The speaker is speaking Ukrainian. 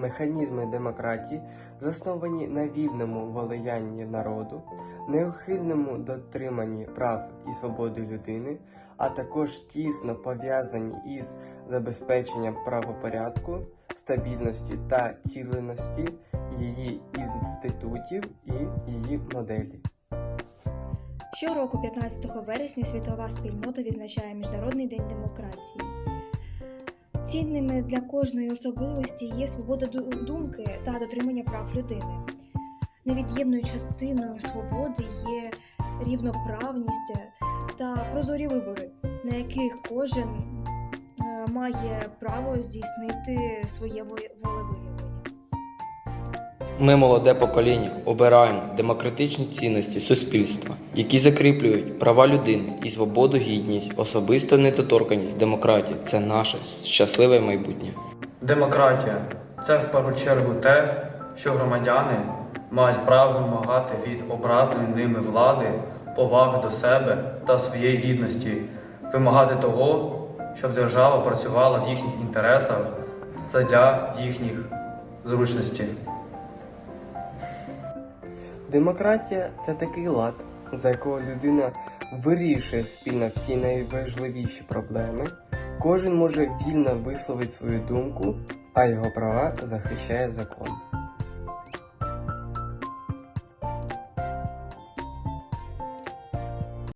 механізми демократії, засновані на вільному волеянні народу, неухильному дотриманні прав і свободи людини, а також тісно пов'язані із забезпеченням правопорядку, стабільності та ціленості її інститутів і її моделі. Щороку, 15 вересня, світова спільнота відзначає Міжнародний день демократії. Цінними для кожної особливості є свобода думки та дотримання прав людини. Невід'ємною частиною свободи є рівноправність та прозорі вибори, на яких кожен е, має право здійснити своє воле- волевиявлення. Ми, молоде покоління, обираємо демократичні цінності суспільства, які закріплюють права людини і свободу, гідність, особисту недоторканність, демократія це наше щасливе майбутнє. Демократія це в першу чергу те, що громадяни мають право вимагати від обраної ними влади поваги до себе та своєї гідності, вимагати того, щоб держава працювала в їхніх інтересах задля їхніх зручностей. Демократія це такий лад, за якого людина вирішує спільно всі найважливіші проблеми. Кожен може вільно висловити свою думку, а його права захищає закон.